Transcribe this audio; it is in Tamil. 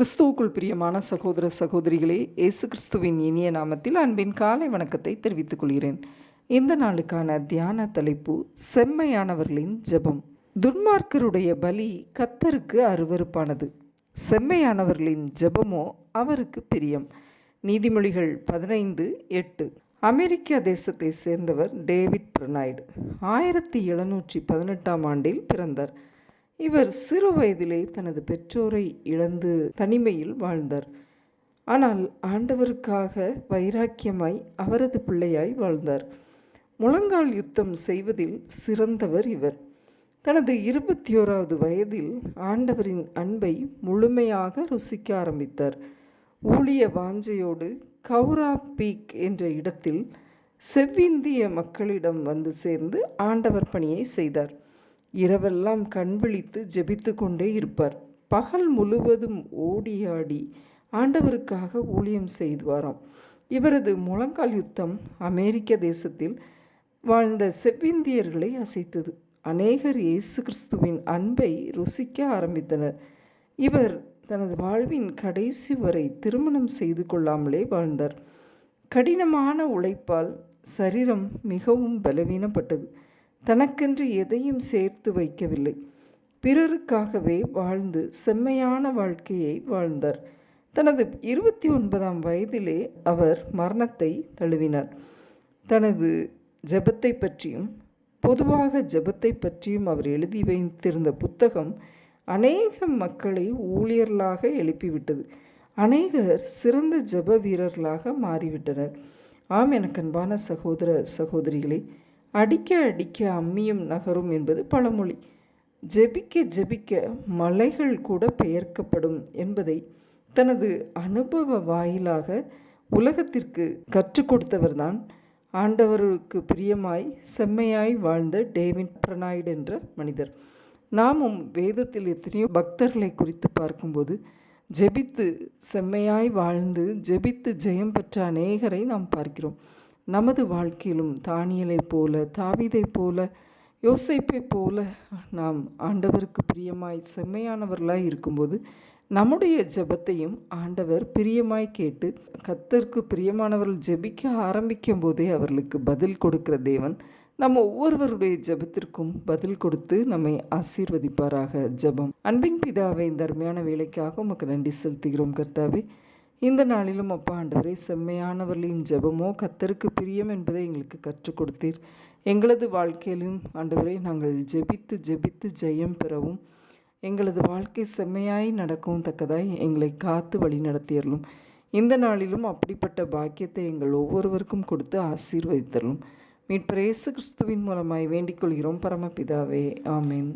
கிறிஸ்துவுக்குள் பிரியமான சகோதர சகோதரிகளே இயேசு கிறிஸ்துவின் இனிய நாமத்தில் அன்பின் காலை வணக்கத்தை தெரிவித்துக் கொள்கிறேன். இந்த நாளுக்கான தியான தலைப்பு செம்மையானவர்களின் ஜெபம். துன்மார்க்கருடைய பலி கத்தருக்கு அருவருப்பானது. செம்மையானவர்களின் ஜெபமோ அவருக்கு பிரியம். நீதிமொழிகள் பதினைந்து எட்டு. அமெரிக்க தேசத்தை சேர்ந்தவர் டேவிட் பிரனாய்டு. ஆயிரத்தி எழுநூற்றி பதினெட்டாம் ஆண்டில் பிறந்தார். இவர் சிறு வயதிலே தனது பெற்றோரை இழந்து தனிமையில் வாழ்ந்தார். ஆனால் ஆண்டவருக்காக வைராக்கியமாய் அவரது பிள்ளையாய் வாழ்ந்தார். முழங்கால் யுத்தம் செய்வதில் சிறந்தவர் இவர். தனது இருபத்தி ஓராவது வயதில் ஆண்டவரின் அன்பை முழுமையாக ருசிக்க ஆரம்பித்தார். ஊழிய வாஞ்சையோடு கௌரா பீக் என்ற இடத்தில் செவ்விந்திய மக்களிடம் வந்து சேர்ந்து ஆண்டவர் பணியை செய்தார். இரவெல்லாம் கண் விழித்து ஜெபித்து கொண்டே இருப்பார். பகல் முழுவதும் ஓடி ஆடி ஆண்டவருக்காக ஊழியம் செய்துவாராம். இவரது முழங்கால் யுத்தம் அமெரிக்க தேசத்தில் வாழ்ந்த செவ்விந்தியர்களை அசைத்தது. அநேகர் இயேசு கிறிஸ்துவின் அன்பை ருசிக்க ஆரம்பித்தனர். இவர் தனது வாழ்வின் கடைசி வரை திருமணம் செய்து கொள்ளாமலே வாழ்ந்தார். கடினமான உழைப்பால் சரீரம் மிகவும் பலவீனப்பட்டது. தனக்கென்று எதையும் சேர்த்து வைக்கவில்லை. பிறருக்காகவே வாழ்ந்து செம்மையான வாழ்க்கையை வாழ்ந்தார். தனது இருபத்தி ஒன்பதாம் வயதிலே அவர் மரணத்தை தழுவினார். தனது ஜெபத்தை பற்றியும் பொதுவாக ஜபத்தை பற்றியும் அவர் எழுதி வைத்திருந்த புத்தகம் அநேக மக்களை ஊழியர்களாக எழுப்பிவிட்டது. அநேகர் சிறந்த ஜெப வீரர்களாக மாறிவிட்டனர். ஆம் எனக்கு அன்பான சகோதர சகோதரிகளே அடிக்க அடிக்க அம்மியும் நகரும் என்பது பழமொழி. ஜெபிக்க ஜெபிக்க மலைகள் கூட பெயர்க்கப்படும் என்பதை தனது அனுபவ வாயிலாக உலகத்திற்கு கற்றுக் கொடுத்தவர்தான் ஆண்டவருக்கு பிரியமாய் செம்மையாய் வாழ்ந்த டேவிட் பிரனாய்டு என்ற மனிதர். நாமும் வேதத்தில் எத்தனையோ பக்தர்களை குறித்து பார்க்கும்போது ஜெபித்து செம்மையாய் வாழ்ந்து ஜெபித்து ஜெயம் பெற்ற அநேகரை நாம் பார்க்கிறோம். நமது வாழ்க்கையிலும் தானியலைப் போல தாவிதைப் போல யோசைப்பை போல நாம் ஆண்டவருக்கு பிரியமாய் செம்மையானவர்களாய் இருக்கும்போது நம்முடைய ஜெபத்தையும் ஆண்டவர் பிரியமாய் கேட்டு கத்தருக்கு பிரியமானவர்கள் ஜெபிக்க ஆரம்பிக்கும் போதே அவர்களுக்கு பதில் கொடுக்கிற தேவன் நம்ம ஒவ்வொருவருடைய ஜெபத்திற்கும் பதில் கொடுத்து நம்மை ஆசீர்வதிப்பாராக. ஜெபம். அன்பின் பிதாவை இந்த அருமையான வேலைக்காக உமக்கு நன்றி செலுத்துகிறோம் கர்த்தாவே. இந்த நாளிலும் அப்பா ஆண்டவரே செம்மையானவர்களின் ஜெபமோ கத்தருக்கு பிரியம் என்பதை எங்களுக்கு கற்றுக் கொடுத்தீர். எங்களது வாழ்க்கையிலும் ஆண்டவரே நாங்கள் ஜெபித்து ஜெபித்து ஜெயம் பெறவும் எங்களது வாழ்க்கை செம்மையாய் நடக்கவும் தக்கதாய் எங்களை காத்து வழி நடத்தியறலும் இந்த நாளிலும் அப்படிப்பட்ட பாக்கியத்தை எங்கள் ஒவ்வொருவருக்கும் கொடுத்து ஆசீர்வதித்தரலும் மீட்பரேசு கிறிஸ்துவின் மூலமாய் வேண்டிக் கொள்கிறோம் பரமபிதாவே. ஆமேன்.